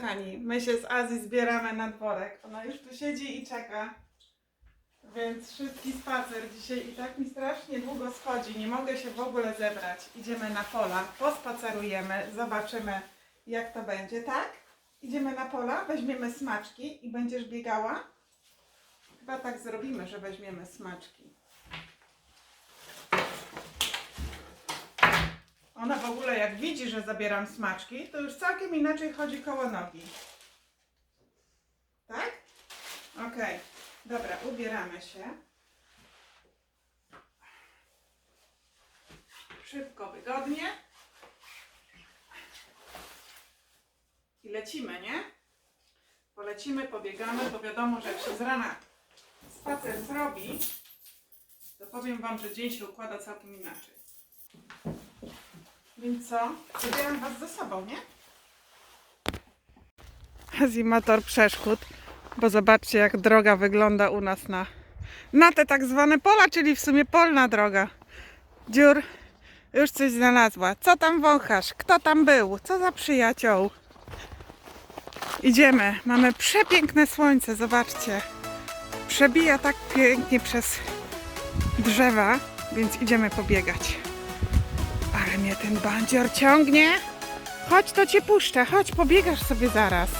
Kochani, my się z Azji zbieramy na dworek. Ona już tu siedzi i czeka. Więc szybki spacer dzisiaj i tak mi strasznie długo schodzi. Nie mogę się w ogóle zebrać. Idziemy na pola, pospacerujemy, zobaczymy jak to będzie, tak? Idziemy na pola, weźmiemy smaczki i będziesz biegała? Chyba tak zrobimy, że weźmiemy smaczki. Ona w ogóle jak widzi, że zabieram smaczki, to już całkiem inaczej chodzi koło nogi. Tak? Okej. Dobra, ubieramy się. Szybko, wygodnie. I lecimy, nie? Polecimy, pobiegamy, bo wiadomo, że jak się z rana spacer zrobi, to powiem Wam, że dzień się układa całkiem inaczej. Więc co? Zabieram Was ze sobą, nie? Azimator przeszkód, bo zobaczcie jak droga wygląda u nas na, na te tak zwane pola, czyli w sumie polna droga. Dziur już coś znalazła. Co tam wąchasz? Kto tam był? Co za przyjacioł? Idziemy. Mamy przepiękne słońce, zobaczcie. Przebija tak pięknie przez drzewa, więc idziemy pobiegać. Ale mnie ten bandzior ciągnie. Chodź, to cię puszczę. Chodź, pobiegasz sobie zaraz.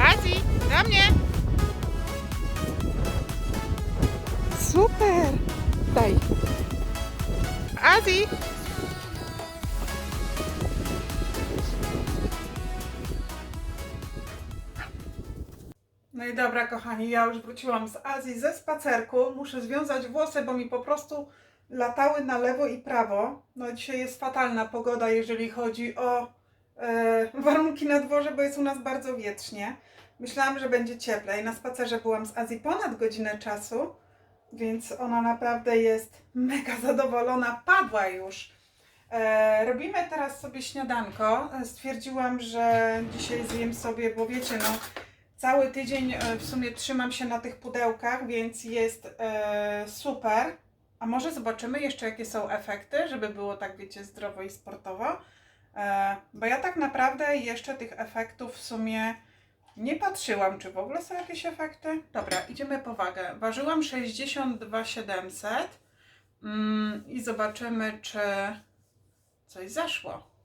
Azi, do mnie. Super. Daj. Azi. No i dobra, kochani, ja już wróciłam z Azji ze spacerku. Muszę związać włosy, bo mi po prostu latały na lewo i prawo. No dzisiaj jest fatalna pogoda, jeżeli chodzi o e, warunki na dworze, bo jest u nas bardzo wietrznie. Myślałam, że będzie cieplej. Na spacerze byłam z Azji ponad godzinę czasu, więc ona naprawdę jest mega zadowolona. Padła już. E, robimy teraz sobie śniadanko. E, Stwierdziłam, że dzisiaj zjem sobie, bo wiecie, no cały tydzień e, w sumie trzymam się na tych pudełkach, więc jest e, super. A może zobaczymy jeszcze, jakie są efekty, żeby było tak, wiecie, zdrowo i sportowo. E, bo ja tak naprawdę jeszcze tych efektów w sumie nie patrzyłam, czy w ogóle są jakieś efekty. Dobra, idziemy po wagę. Ważyłam 62 700 mm, i zobaczymy, czy coś zaszło.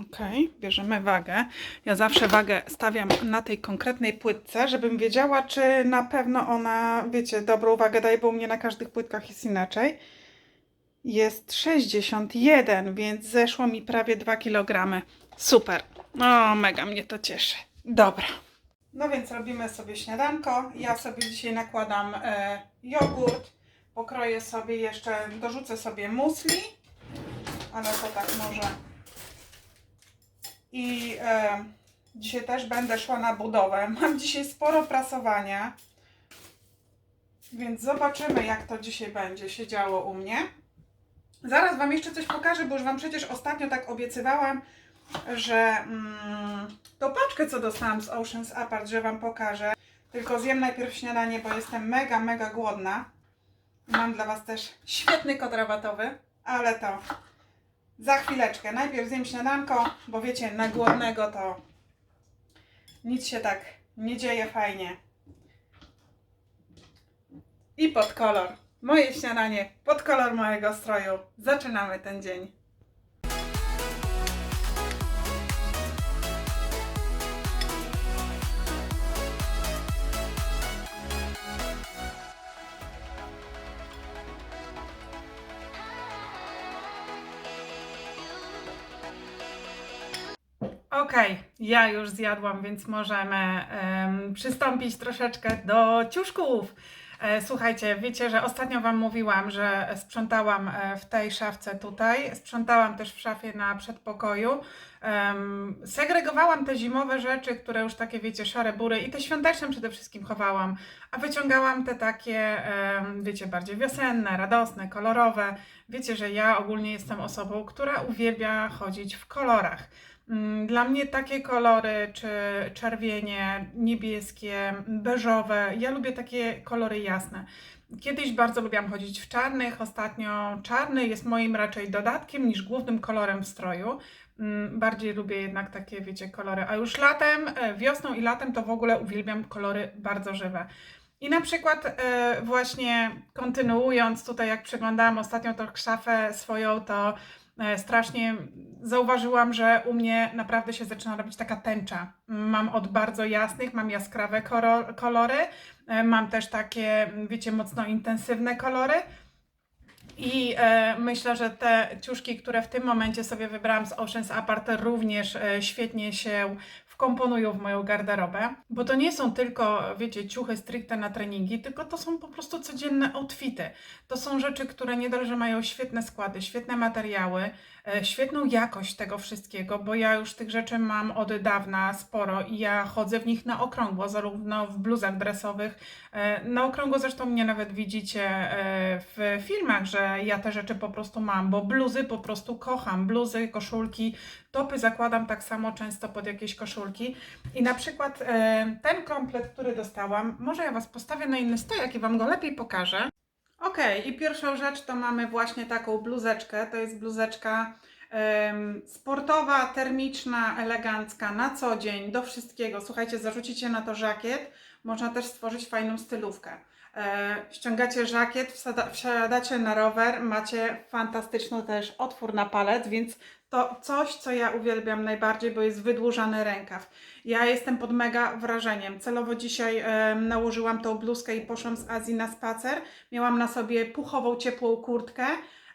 Okej, bierzemy wagę. Ja zawsze wagę stawiam na tej konkretnej płytce, żebym wiedziała, czy na pewno ona, wiecie, dobrą wagę daje, bo u mnie na każdych płytkach jest inaczej. Jest 61, więc zeszło mi prawie 2 kg. Super. No, mega mnie to cieszy. Dobra. No więc robimy sobie śniadanko. Ja sobie dzisiaj nakładam e, jogurt. Pokroję sobie jeszcze, dorzucę sobie musli, ale to tak może i e, dzisiaj też będę szła na budowę. Mam dzisiaj sporo prasowania, więc zobaczymy, jak to dzisiaj będzie się działo u mnie. Zaraz Wam jeszcze coś pokażę, bo już Wam przecież ostatnio tak obiecywałam, że mm, tą paczkę, co dostałam z Oceans Apart, że Wam pokażę. Tylko zjem najpierw śniadanie, bo jestem mega, mega głodna. Mam dla Was też świetny kod rabatowy, ale to za chwileczkę. Najpierw zjem śniadanko, bo wiecie, na głodnego to nic się tak nie dzieje fajnie. I pod kolor. Moje śniadanie pod kolor mojego stroju. Zaczynamy ten dzień. Okej, ja już zjadłam, więc możemy em, przystąpić troszeczkę do ciuszków. E, słuchajcie, wiecie, że ostatnio Wam mówiłam, że sprzątałam e, w tej szafce tutaj, sprzątałam też w szafie na przedpokoju. Em, segregowałam te zimowe rzeczy, które już takie, wiecie, szare bury i te świąteczne przede wszystkim chowałam, a wyciągałam te takie, em, wiecie, bardziej wiosenne, radosne, kolorowe. Wiecie, że ja ogólnie jestem osobą, która uwielbia chodzić w kolorach. Mm, Dla mnie takie kolory, czy czerwienie, niebieskie, beżowe, ja lubię takie kolory jasne. Kiedyś bardzo lubiłam chodzić w czarnych, ostatnio czarny jest moim raczej dodatkiem niż głównym kolorem w stroju. Mm, Bardziej lubię jednak takie, wiecie, kolory. A już latem, e, wiosną i latem to w ogóle uwielbiam kolory bardzo żywe. I na przykład e, właśnie kontynuując tutaj, jak przeglądałam ostatnio tą szafę swoją, to e, strasznie zauważyłam, że u mnie naprawdę się zaczyna robić taka tęcza. Mam od bardzo jasnych, mam jaskrawe kolory, e, mam też takie, wiecie, mocno intensywne kolory. I e, myślę, że te ciuszki, które w tym momencie sobie wybrałam z Oceans Apart, również e, świetnie się wkomponują w moją garderobę, bo to nie są tylko, wiecie, ciuchy stricte na treningi, tylko to są po prostu codzienne outfity. To są rzeczy, które nie dość, że mają świetne składy, świetne materiały, świetną jakość tego wszystkiego, bo ja już tych rzeczy mam od dawna sporo i ja chodzę w nich na okrągło, zarówno w bluzach dresowych, e, na okrągło zresztą mnie nawet widzicie e, w filmach, że ja te rzeczy po prostu mam, bo bluzy po prostu kocham, bluzy, koszulki, topy zakładam tak samo często pod jakieś koszulki. I na przykład e, ten komplet, który dostałam, może ja Was postawię na inny stojak i Wam go lepiej pokażę. Okej, i pierwszą rzecz to mamy właśnie taką bluzeczkę. To jest bluzeczka sportowa, termiczna, elegancka, na co dzień, do wszystkiego. Słuchajcie, zarzucicie na to żakiet, można też stworzyć fajną stylówkę. E, ściągacie żakiet, wsiadacie na rower, macie fantastyczny też otwór na palec, więc to coś, co ja uwielbiam najbardziej, bo jest wydłużany rękaw. Ja jestem pod mega wrażeniem. Celowo dzisiaj em, nałożyłam tą bluzkę i poszłam z Azji na spacer. Miałam na sobie puchową, ciepłą kurtkę.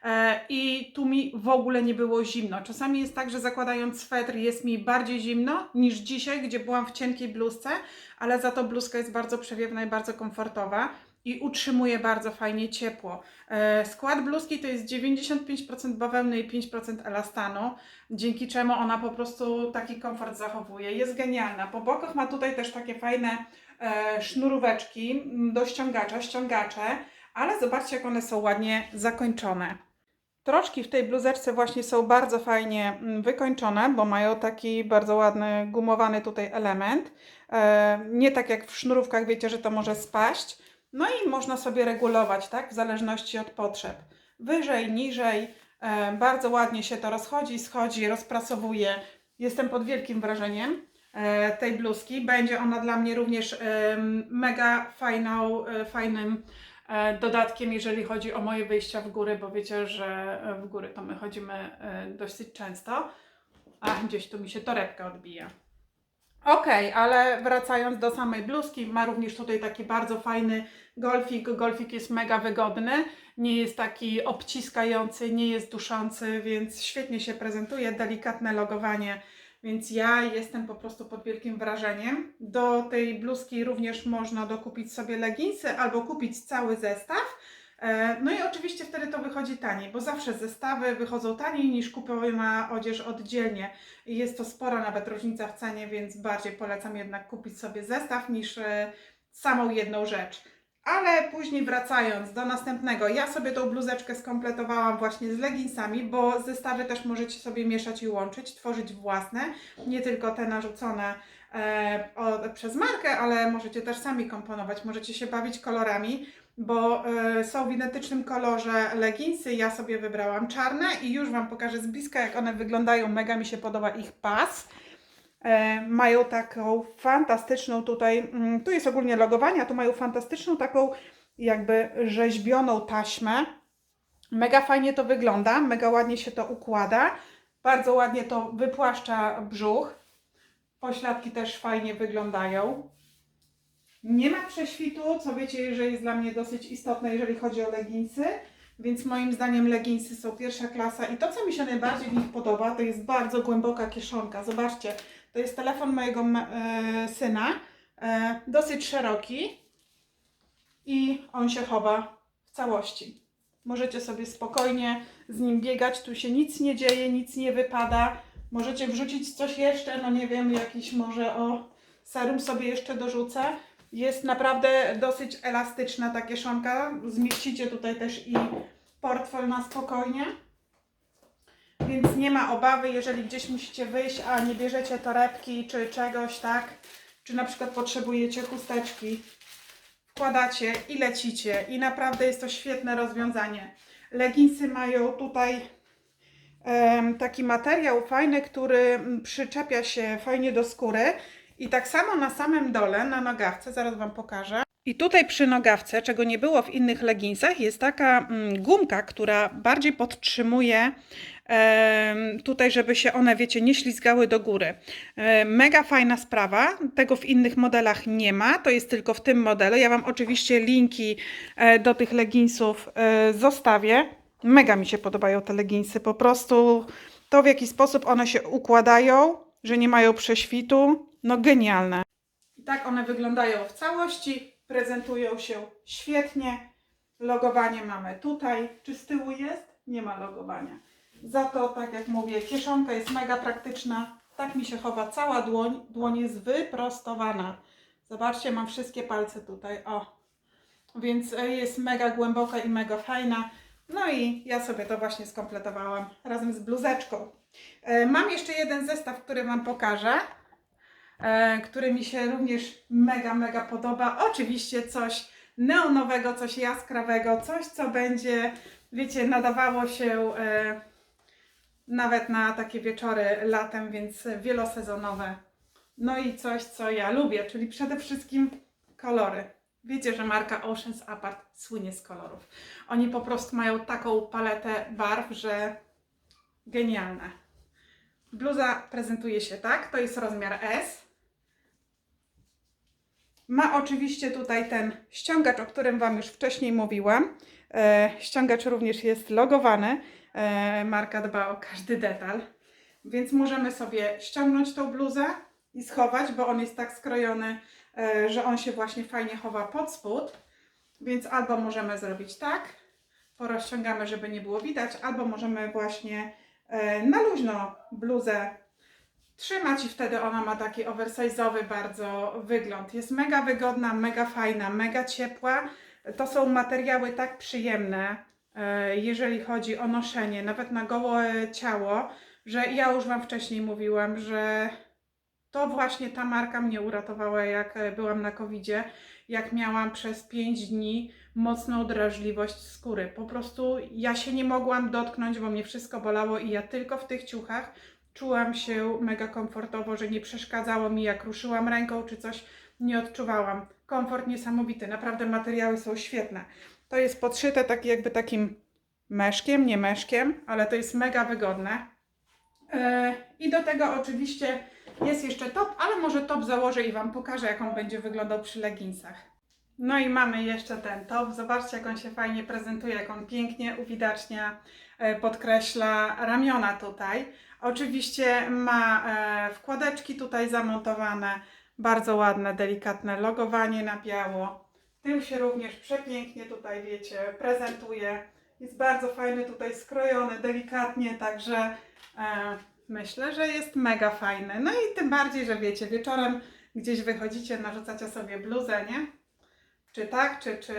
E, I tu mi w ogóle nie było zimno. Czasami jest tak, że zakładając swetr jest mi bardziej zimno niż dzisiaj, gdzie byłam w cienkiej bluzce, ale za to bluzka jest bardzo przewiewna i bardzo komfortowa i utrzymuje bardzo fajnie ciepło. E, Skład bluzki to jest 95% bawełny i 5% elastanu, dzięki czemu ona po prostu taki komfort zachowuje. Jest genialna. Po bokach ma tutaj też takie fajne e, sznuróweczki do ściągacza, ściągacze, ale zobaczcie jak one są ładnie zakończone. Troszki w tej bluzeczce właśnie są bardzo fajnie wykończone, bo mają taki bardzo ładny gumowany tutaj element. E, nie tak jak w sznurówkach, wiecie, że to może spaść. No i można sobie regulować, tak, w zależności od potrzeb. Wyżej, niżej, e, bardzo ładnie się to rozchodzi, schodzi, rozprasowuje. Jestem pod wielkim wrażeniem e, tej bluzki. Będzie ona dla mnie również mega fajną, e, fajnym dodatkiem, jeżeli chodzi o moje wyjścia w góry, bo wiecie, że w góry to my chodzimy dosyć często. A gdzieś tu mi się torebka odbija. Okej, ale wracając do samej bluzki, ma również tutaj taki bardzo fajny golfik. Golfik jest mega wygodny, nie jest taki obciskający, nie jest duszący, więc świetnie się prezentuje, delikatne logowanie, więc ja jestem po prostu pod wielkim wrażeniem. Do tej bluzki również można dokupić sobie leginsy albo kupić cały zestaw. E, No i oczywiście wtedy to wychodzi taniej, bo zawsze zestawy wychodzą taniej niż kupowana odzież oddzielnie. Jest to spora nawet różnica w cenie, więc bardziej polecam jednak kupić sobie zestaw niż e, samą jedną rzecz. Ale później wracając do następnego, ja sobie tą bluzeczkę skompletowałam właśnie z leginsami, bo zestawy też możecie sobie mieszać i łączyć, tworzyć własne, nie tylko te narzucone e, o, przez markę, ale możecie też sami komponować, możecie się bawić kolorami, bo e, są w identycznym kolorze leginsy, ja sobie wybrałam czarne i już Wam pokażę z bliska jak one wyglądają, mega mi się podoba ich pas. E, mają taką fantastyczną tutaj, mm, tu jest ogólnie logowanie, a tu mają fantastyczną taką jakby rzeźbioną taśmę. Mega fajnie to wygląda, mega ładnie się to układa, bardzo ładnie to wypłaszcza brzuch. Pośladki też fajnie wyglądają. Nie ma prześwitu, co wiecie, że jest dla mnie dosyć istotne, jeżeli chodzi o leginsy. Więc moim zdaniem leginsy są pierwsza klasa i to, co mi się najbardziej w nich podoba, to jest bardzo głęboka kieszonka. Zobaczcie, to jest telefon mojego e, syna, e, dosyć szeroki i on się chowa w całości. Możecie sobie spokojnie z nim biegać, tu się nic nie dzieje, nic nie wypada. Możecie wrzucić coś jeszcze, no nie wiem, jakiś może o serum sobie jeszcze dorzucę. Jest naprawdę dosyć elastyczna ta kieszonka. Zmieścicie tutaj też i portfel na spokojnie. Więc nie ma obawy, jeżeli gdzieś musicie wyjść, a nie bierzecie torebki czy czegoś, tak? Czy na przykład potrzebujecie chusteczki. Wkładacie i lecicie i naprawdę jest to świetne rozwiązanie. Leginsy mają tutaj taki materiał fajny, który przyczepia się fajnie do skóry i tak samo na samym dole, na nogawce, zaraz Wam pokażę. I tutaj przy nogawce, czego nie było w innych leginsach, jest taka mm, gumka, która bardziej podtrzymuje tutaj, żeby się one, wiecie, nie ślizgały do góry. E, Mega fajna sprawa, tego w innych modelach nie ma, to jest tylko w tym modelu. Ja Wam oczywiście linki e, do tych leginsów e, zostawię. Mega mi się podobają te leginsy, po prostu to w jaki sposób one się układają, że nie mają prześwitu, no genialne. I tak one wyglądają w całości, prezentują się świetnie. Logowanie mamy tutaj. Czy z tyłu jest? Nie ma logowania. Za to, tak jak mówię, kieszonka jest mega praktyczna. Tak mi się chowa cała dłoń. Dłoń jest wyprostowana. Zobaczcie, mam wszystkie palce tutaj. O. Więc e, jest mega głęboka i mega fajna. No i ja sobie to właśnie skompletowałam razem z bluzeczką. E, Mam jeszcze jeden zestaw, który Wam pokażę który mi się również mega, mega podoba. Oczywiście coś neonowego, coś jaskrawego, coś, co będzie, wiecie, nadawało się e, nawet na takie wieczory latem, więc wielosezonowe. No i coś, co ja lubię, czyli przede wszystkim kolory. Wiecie, że marka Oceans Apart słynie z kolorów. Oni po prostu mają taką paletę barw, że genialne. Bluza prezentuje się tak, to jest rozmiar S. Ma oczywiście tutaj ten ściągacz, o którym Wam już wcześniej mówiłam. E, ściągacz również jest logowany. E, marka dba o każdy detal. Więc możemy sobie ściągnąć tą bluzę i schować, bo on jest tak skrojony, e, że on się właśnie fajnie chowa pod spód. Więc albo możemy zrobić tak, porozciągamy, żeby nie było widać, albo możemy właśnie e, na luźno bluzę trzymać i wtedy ona ma taki oversize'owy bardzo wygląd. Jest mega wygodna, mega fajna, mega ciepła. To są materiały tak przyjemne, e, jeżeli chodzi o noszenie, nawet na gołe ciało, że ja już Wam wcześniej mówiłam, że to właśnie ta marka mnie uratowała, jak e, byłam na covidzie, jak miałam przez 5 dni mocną drażliwość skóry. Po prostu ja się nie mogłam dotknąć, bo mnie wszystko bolało i ja tylko w tych ciuchach czułam się mega komfortowo, że nie przeszkadzało mi, jak ruszyłam ręką czy coś, nie odczuwałam. Komfort niesamowity, naprawdę materiały są świetne. To jest podszyte tak jakby takim meszkiem, nie meszkiem, ale to jest mega wygodne. E, I do tego oczywiście jest jeszcze top, ale może top założę i Wam pokażę, jak on będzie wyglądał przy leginsach. No i mamy jeszcze ten top. Zobaczcie, jak on się fajnie prezentuje, jak on pięknie uwidacznia, e, podkreśla ramiona tutaj. Oczywiście ma e, wkładeczki tutaj zamontowane, bardzo ładne, delikatne logowanie na biało. Tył się również przepięknie tutaj, wiecie, prezentuje. Jest bardzo fajny tutaj skrojony, delikatnie, także e, myślę, że jest mega fajny. No i tym bardziej, że wiecie, wieczorem gdzieś wychodzicie, narzucacie sobie bluzę, nie? Czy tak, czy, czy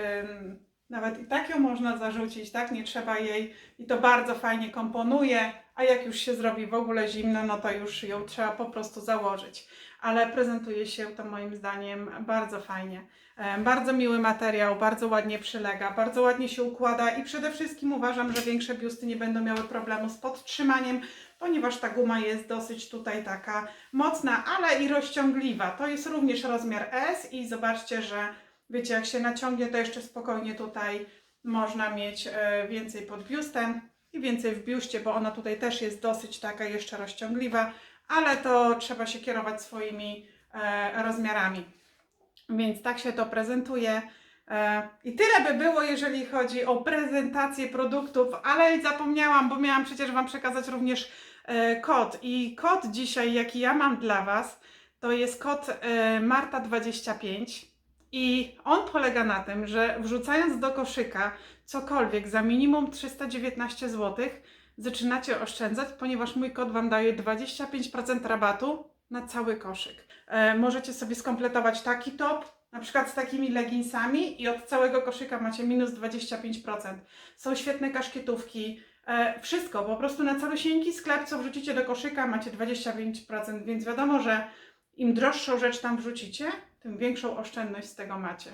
nawet i tak ją można zarzucić, tak? Nie trzeba jej i to bardzo fajnie komponuje, a jak już się zrobi w ogóle zimno, no to już ją trzeba po prostu założyć. Ale prezentuje się to moim zdaniem bardzo fajnie. E, Bardzo miły materiał, bardzo ładnie przylega, bardzo ładnie się układa i przede wszystkim uważam, że większe biusty nie będą miały problemu z podtrzymaniem, ponieważ ta guma jest dosyć tutaj taka mocna, ale i rozciągliwa. To jest również rozmiar S i zobaczcie, że wiecie, jak się naciągnie, to jeszcze spokojnie tutaj można mieć e, więcej pod biustem i więcej w biuście, bo ona tutaj też jest dosyć taka jeszcze rozciągliwa, ale to trzeba się kierować swoimi e, rozmiarami. Więc tak się to prezentuje. E, I tyle by było, jeżeli chodzi o prezentację produktów, ale zapomniałam, bo miałam przecież Wam przekazać również e, kod. I kod dzisiaj, jaki ja mam dla Was, to jest kod e, Marta25. I on polega na tym, że wrzucając do koszyka cokolwiek za minimum 319 zł, zaczynacie oszczędzać, ponieważ mój kod Wam daje 25% rabatu na cały koszyk. E, możecie sobie skompletować taki top, na przykład z takimi leginsami i od całego koszyka macie minus 25%. Są świetne kaszkietówki, e, wszystko, po prostu na całysieńki sklep, co wrzucicie do koszyka macie 25%, więc wiadomo, że im droższą rzecz tam wrzucicie, tym większą oszczędność z tego macie.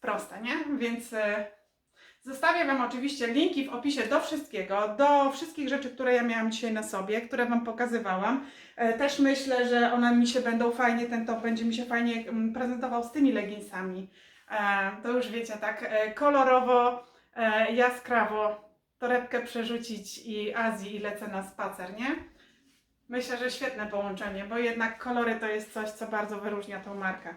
proste, nie? Więc e, zostawię Wam oczywiście linki w opisie do wszystkiego, do wszystkich rzeczy, które ja miałam dzisiaj na sobie, które Wam pokazywałam. E, Też myślę, że one mi się będą fajnie, ten top będzie mi się fajnie mm, prezentował z tymi leginsami. E, To już wiecie, tak kolorowo, jaskrawo, torebkę przerzucić i Azji i lecę na spacer, nie? Myślę, że świetne połączenie, bo jednak kolory to jest coś, co bardzo wyróżnia tą markę.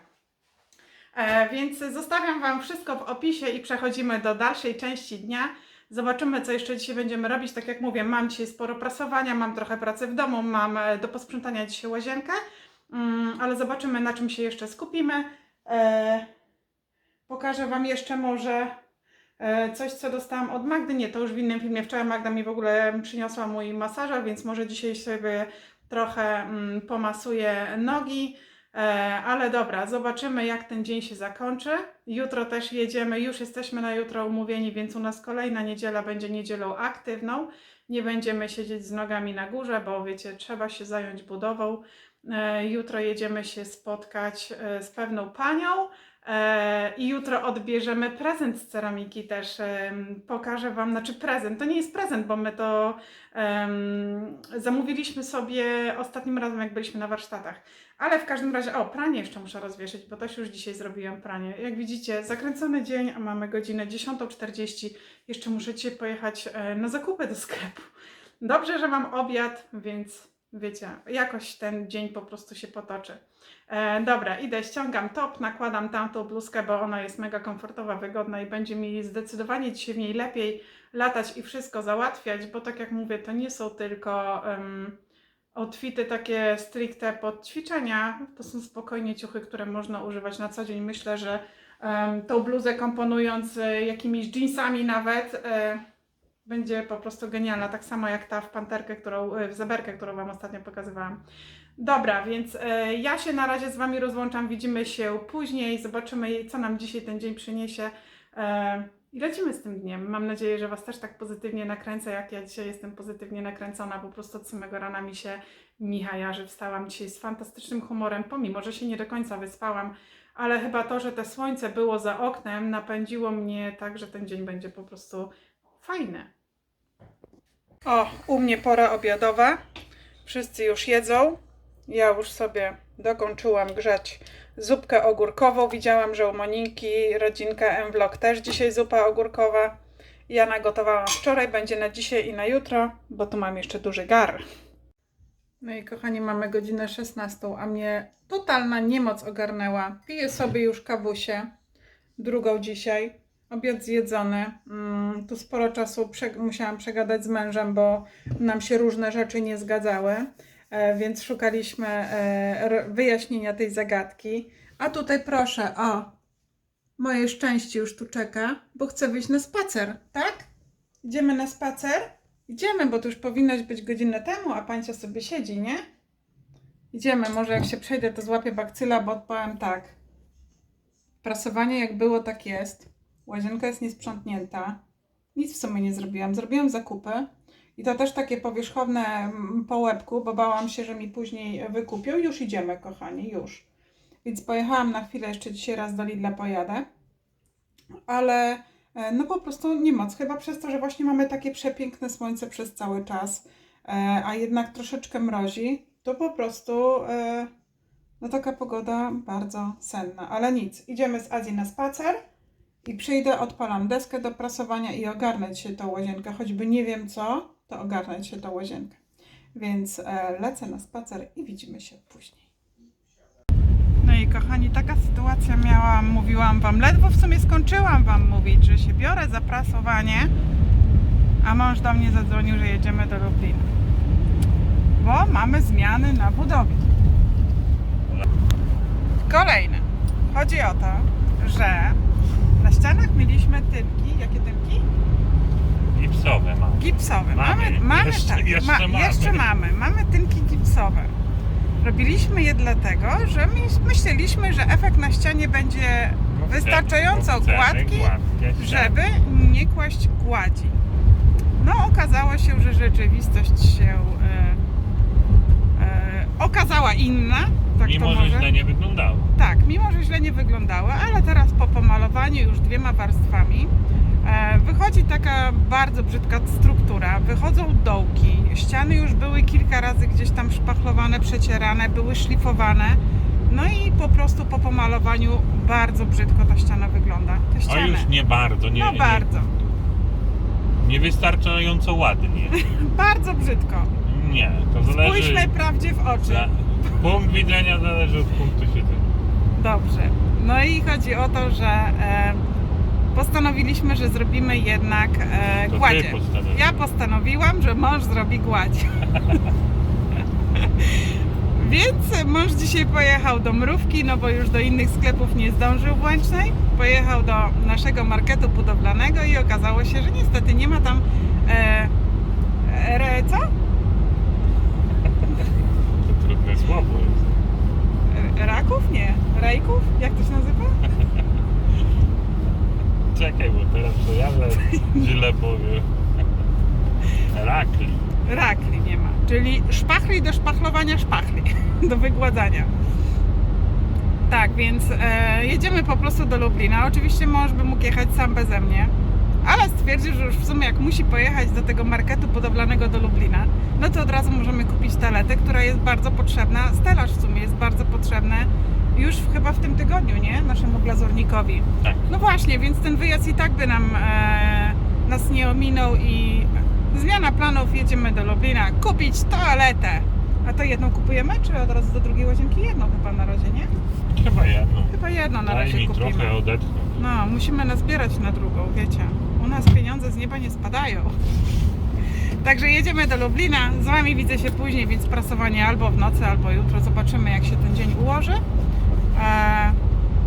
E, więc zostawiam Wam wszystko w opisie i przechodzimy do dalszej części dnia. Zobaczymy, co jeszcze dzisiaj będziemy robić. Tak jak mówię, mam dzisiaj sporo prasowania, mam trochę pracy w domu, mam e, do posprzątania dzisiaj łazienkę, mm, ale zobaczymy, na czym się jeszcze skupimy. E, pokażę Wam jeszcze może coś, co dostałam od Magdy. Nie, to już w innym filmie. Wczoraj Magda mi w ogóle przyniosła mój masażer, więc może dzisiaj sobie trochę mm, pomasuję nogi. E, ale dobra, zobaczymy jak ten dzień się zakończy. Jutro też jedziemy, już jesteśmy na jutro umówieni, więc u nas kolejna niedziela będzie niedzielą aktywną. Nie będziemy siedzieć z nogami na górze, bo wiecie, trzeba się zająć budową. E, jutro jedziemy się spotkać e, z pewną panią. E, I jutro odbierzemy prezent z ceramiki też. Pokażę Wam, znaczy prezent. To nie jest prezent, bo my to em, zamówiliśmy sobie ostatnim razem, jak byliśmy na warsztatach. Ale w każdym razie, o, pranie jeszcze muszę rozwieszyć, bo też już dzisiaj zrobiłam pranie. Jak widzicie, zakręcony dzień, a mamy godzinę 10.40. Jeszcze muszę dzisiaj pojechać e, na zakupy do sklepu. Dobrze, że mam obiad, więc wiecie, jakoś ten dzień po prostu się potoczy. E, dobra, idę, ściągam top, nakładam tamtą bluzkę, bo ona jest mega komfortowa, wygodna i będzie mi zdecydowanie dzisiaj w niej lepiej latać i wszystko załatwiać, bo tak jak mówię, to nie są tylko um, takie stricte pod ćwiczenia, to są spokojnie ciuchy, które można używać na co dzień. Myślę, że um, tą bluzę komponując e, jakimiś jeansami nawet, e, będzie po prostu genialna, tak samo jak ta w panterkę, którą, e, w zeberkę, którą Wam ostatnio pokazywałam. Dobra, więc e, ja się na razie z Wami rozłączam. Widzimy się później. Zobaczymy, co nam dzisiaj ten dzień przyniesie. E, I lecimy z tym dniem. Mam nadzieję, że Was też tak pozytywnie nakręcę, jak ja dzisiaj jestem pozytywnie nakręcona. Po prostu od samego rana mi się Micha jarzy. Wstałam dzisiaj z fantastycznym humorem, pomimo, że się nie do końca wyspałam. Ale chyba to, że te słońce było za oknem, napędziło mnie tak, że ten dzień będzie po prostu fajny. O, u mnie pora obiadowa. Wszyscy już jedzą. Ja już sobie dokończyłam grzać zupkę ogórkową. Widziałam, że u Moniki, rodzinka M-Vlog też dzisiaj zupa ogórkowa. Ja nagotowałam wczoraj, będzie na dzisiaj i na jutro, bo tu mam jeszcze duży gar. No i kochani, mamy godzinę 16, a mnie totalna niemoc ogarnęła. Piję sobie już kawusię, drugą dzisiaj. Obiad zjedzony. Mm, tu sporo czasu musiałam przegadać z mężem, bo nam się różne rzeczy nie zgadzały, e, więc szukaliśmy e, wyjaśnienia tej zagadki. A tutaj proszę, o, moje szczęście już tu czeka, bo chcę wyjść na spacer, tak? Idziemy na spacer? Idziemy, bo to już powinnoś być godzinę temu, a pańcia sobie siedzi, nie? Idziemy, może jak się przejdę, to złapię bakcyla, bo odpowiem tak. Prasowanie jak było, tak jest. Łazienka jest niesprzątnięta. Nic w sumie nie zrobiłam. Zrobiłam zakupy. I to też takie powierzchowne mm, po łebku, bo bałam się, że mi później wykupią. Już idziemy, kochani, już. Więc pojechałam na chwilę, jeszcze dzisiaj raz do Lidla pojadę. Ale e, no po prostu nie moc. Chyba przez to, że właśnie mamy takie przepiękne słońce przez cały czas, e, a jednak troszeczkę mrozi, to po prostu e, no taka pogoda bardzo senna. Ale nic, idziemy z Azji na spacer i przyjdę, odpalam deskę do prasowania i ogarnę się tą łazienkę. Choćby nie wiem co, to ogarnę się tą łazienkę. Więc e, lecę na spacer i widzimy się później. No i kochani, taka sytuacja miałam, mówiłam Wam, ledwo w sumie skończyłam Wam mówić, że się biorę za prasowanie, a mąż do mnie zadzwonił, że jedziemy do Lublina. Bo mamy zmiany na budowie. Kolejne. Chodzi o to, że ścianach mieliśmy tynki. Jakie tynki? Gipsowe mam. Gipsowe. Mamy, Mamy. mamy, Jeszcze- tak, jeszcze mamy. jeszcze mamy. Mamy tynki gipsowe. Robiliśmy je dlatego, że my- myśleliśmy, że efekt na ścianie będzie wystarczająco gładki, gładkie ściany. żeby nie kłaść gładzi. No okazało się, że rzeczywistość się okazała inna. Tak Mimo, że źle nie wyglądało. Tak, mimo że źle nie wyglądała, ale teraz po pomalowaniu już dwiema warstwami e, wychodzi taka bardzo brzydka struktura. Wychodzą dołki, ściany już były kilka razy gdzieś tam szpachlowane, przecierane, były szlifowane. No i po prostu po pomalowaniu bardzo brzydko ta ściana wygląda. Te O ściany. już nie bardzo, nie, no bardzo, nie, niewystarczająco ładnie. bardzo brzydko. Nie, to zależy. Spójrzmy prawdzie w oczy. za- Punkt widzenia zależy od punktu siedzenia. Dobrze. No i chodzi o to, że e, postanowiliśmy, że zrobimy jednak e, To ty. Ja postanowiłam, że mąż zrobi gładź. Więc mąż dzisiaj pojechał do Mrówki, no bo już do innych sklepów nie zdążył w Łęcznej. Pojechał do naszego marketu budowlanego i okazało się, że niestety nie ma tam e, re, co? Trudne słowo jest. Raków? Nie. Rajków? Jak to się nazywa? Czekaj, bo teraz to ja źle powiem. Rakli. Rakli nie ma, czyli szpachli do szpachlowania szpachli, do wygładzania. Tak, więc e, jedziemy po prostu do Lublina. Oczywiście mąż by mógł jechać sam beze mnie, ale stwierdził, że już w sumie jak musi pojechać do tego marketu budowlanego do Lublina, no to od razu możemy kupić taletę, która jest bardzo potrzebna. Stelaż w sumie jest bardzo potrzebny już chyba w tym tygodniu, nie? Naszemu glazurnikowi. Tak. No właśnie, więc ten wyjazd i tak by nam e, nas nie ominął i zmiana planów, jedziemy do Lublina kupić toaletę. A to jedną kupujemy, czy od razu do drugiej łazienki? Jedną chyba na razie, nie? Chyba jedno. Chyba jedną na Daj razie mi kupimy. trochę odetchnąć. No, musimy nazbierać na drugą, wiecie. U nas pieniądze z nieba nie spadają. Także jedziemy do Lublina. Z Wami widzę się później, więc prasowanie albo w nocy, albo jutro. Zobaczymy, jak się ten dzień ułoży. Eee,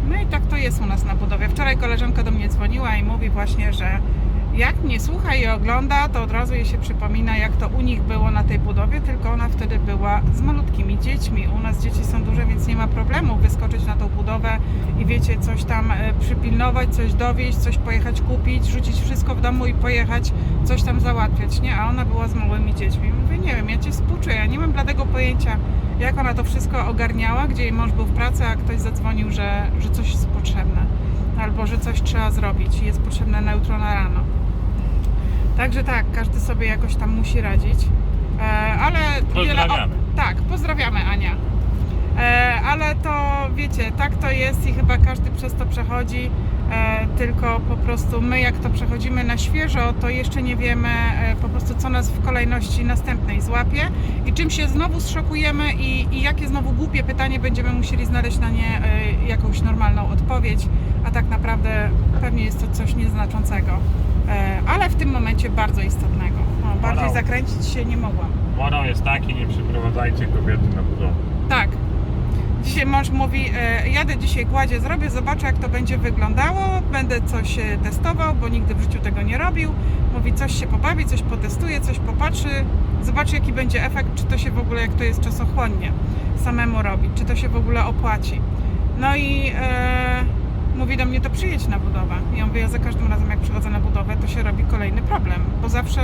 No i tak to jest u nas na budowie. Wczoraj koleżanka do mnie dzwoniła i mówi właśnie, że jak mnie słucha i ogląda, to od razu jej się przypomina, jak to u nich było na tej budowie, tylko ona wtedy była z malutkimi dziećmi. U nas dzieci są duże, więc nie ma problemu wyskoczyć na tą budowę i wiecie, coś tam e, przypilnować, coś dowieść, coś pojechać kupić, rzucić wszystko w domu i pojechać coś tam załatwiać, nie? A ona była z małymi dziećmi. Mówię, nie wiem, ja Cię współczuję, ja nie mam bladego pojęcia, jak ona to wszystko ogarniała, gdzie jej mąż był w pracy, a ktoś zadzwonił, że, że coś jest potrzebne, albo że coś trzeba zrobić i jest potrzebne na jutro na rano. Także tak, każdy sobie jakoś tam musi radzić. E, ale wiele Pozdrawiamy. tak, pozdrawiamy Ania. E, ale to wiecie, tak to jest i chyba każdy przez to przechodzi. E, tylko po prostu my, jak to przechodzimy na świeżo, to jeszcze nie wiemy po prostu, co nas w kolejności następnej złapie i czym się znowu zszokujemy i, i jakie znowu głupie pytanie będziemy musieli znaleźć na nie jakąś normalną odpowiedź, a tak naprawdę pewnie jest to coś nieznaczącego, ale w tym momencie bardzo istotnego. No, bardziej Wow. zakręcić się nie mogłam. Morał jest taki, nie przyprowadzajcie kobiety na budowę. Tak. Dzisiaj mąż mówi, e, jadę dzisiaj gładzie, zrobię, zobaczę jak to będzie wyglądało, będę coś e, testował, bo nigdy w życiu tego nie robił. Mówi, coś się pobawi, coś potestuje, coś popatrzy, zobaczy jaki będzie efekt, czy to się w ogóle, jak to jest czasochłonnie, samemu robić, czy to się w ogóle opłaci. No i e, mówi do mnie, to przyjedź na budowę. Ja mówię, ja za każdym razem jak przychodzę na budowę, to się robi kolejny problem, bo zawsze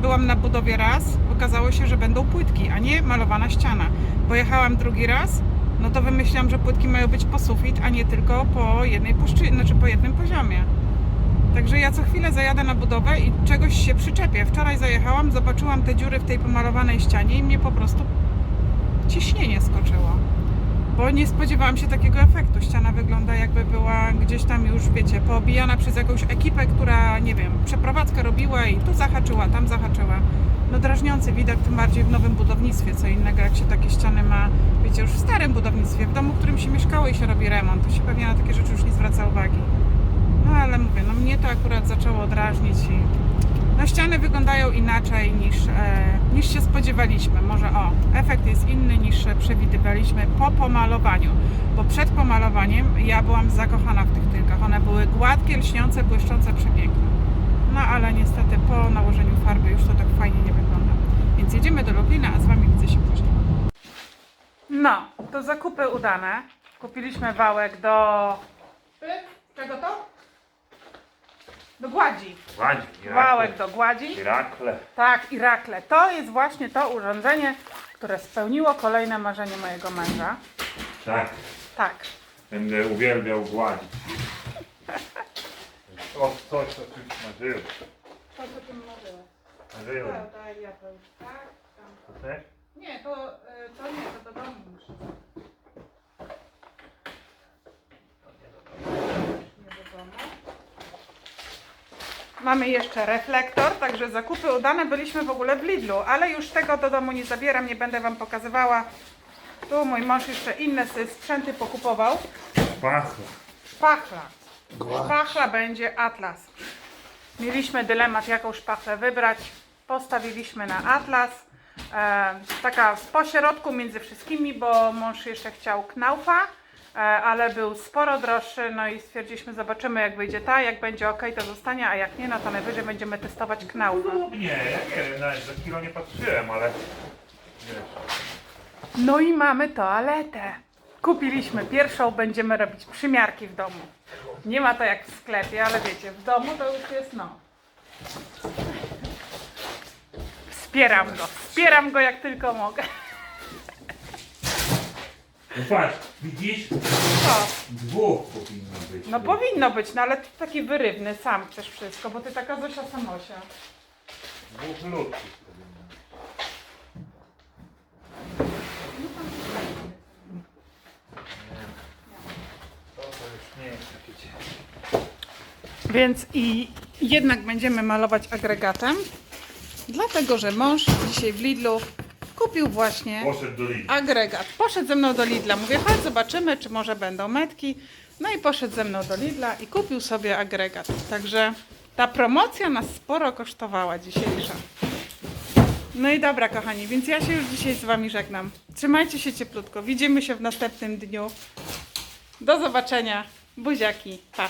byłam na budowie raz, okazało się, że będą płytki, a nie malowana ściana. Pojechałam drugi raz, no to wymyśliłam, że płytki mają być po sufit, a nie tylko po jednej puszczy, znaczy po jednym poziomie. Także ja co chwilę zajadę na budowę i czegoś się przyczepię. Wczoraj zajechałam, zobaczyłam te dziury w tej pomalowanej ścianie i mnie po prostu ciśnienie skoczyło. Bo nie spodziewałam się takiego efektu. Ściana wygląda jakby była gdzieś tam już, wiecie, poobijana przez jakąś ekipę, która, nie wiem, przeprowadzkę robiła i tu zahaczyła, tam zahaczyła. No drażniący widok, tym bardziej w nowym budownictwie, co innego jak się takie ściany ma, wiecie, już w starym budownictwie, w domu, w którym się mieszkało i się robi remont, to się pewnie na takie rzeczy już nie zwraca uwagi. No ale mówię, no mnie to akurat zaczęło drażnić i no ściany wyglądają inaczej niż, e, niż się spodziewaliśmy. Może o, efekt jest inny niż przewidywaliśmy po pomalowaniu, bo przed pomalowaniem ja byłam zakochana w tych tylkach. One były gładkie, lśniące, błyszczące, przepiękne. No ale niestety po nałożeniu farby już to tak fajnie nie wygląda. Więc jedziemy do Lublina, a z Wami widzę się później. No, to zakupy udane. Kupiliśmy wałek do... Czego to? Do gładzi. Gładzi. Wałek do gładzi. Irakle. Tak, Irakle. To jest właśnie to urządzenie, które spełniło kolejne marzenie mojego męża. Tak. Tak. Będę uwielbiał gładzić. O, coś, co czymś marzyłem. To o tym marzyłeś. Marzyłem. daj ja to już tak. Tam. To też? Nie, to, y, to nie, to do domu muszę. Nie do domu. Mamy jeszcze reflektor, także zakupy udane. Byliśmy w ogóle w Lidlu, ale już tego do domu nie zabieram, nie będę Wam pokazywała. Tu mój mąż jeszcze inne sprzęty pokupował. Pachla. Szpachla. Szpachla będzie Atlas. Mieliśmy dylemat, jaką szpachlę wybrać. Postawiliśmy na Atlas. E, taka w pośrodku między wszystkimi, bo mąż jeszcze chciał Knaufa, ale był sporo droższy. No i stwierdziliśmy, zobaczymy jak wyjdzie ta. Jak będzie ok, to zostanie, a jak nie, no to najwyżej będziemy testować Knaufa. Nie, ja nie wiem, nawet za kilo nie patrzyłem, ale wiesz. No i mamy toaletę. Kupiliśmy pierwszą, będziemy robić przymiarki w domu. Nie ma to jak w sklepie, ale wiecie, w domu to już jest no. Wspieram go, wspieram go jak tylko mogę. No patrz, widzisz? Co? Dwóch powinno być. No powinno być, no ale ty taki wyrywny, sam chcesz wszystko, bo ty taka Zosia Samosia. Dwóch ludzkich powinno być. To to już nie jest takie ciężkie. Więc i jednak będziemy malować agregatem, dlatego że mąż dzisiaj w Lidlu kupił właśnie Poszedł do Lidla. agregat. Poszedł ze mną do Lidla. Mówię, chodź zobaczymy, czy może będą metki. No i poszedł ze mną do Lidla i kupił sobie agregat. Także ta promocja nas sporo kosztowała dzisiejsza. No i dobra, kochani, więc ja się już dzisiaj z Wami żegnam. Trzymajcie się cieplutko. Widzimy się w następnym dniu. Do zobaczenia. Buziaki. Pa.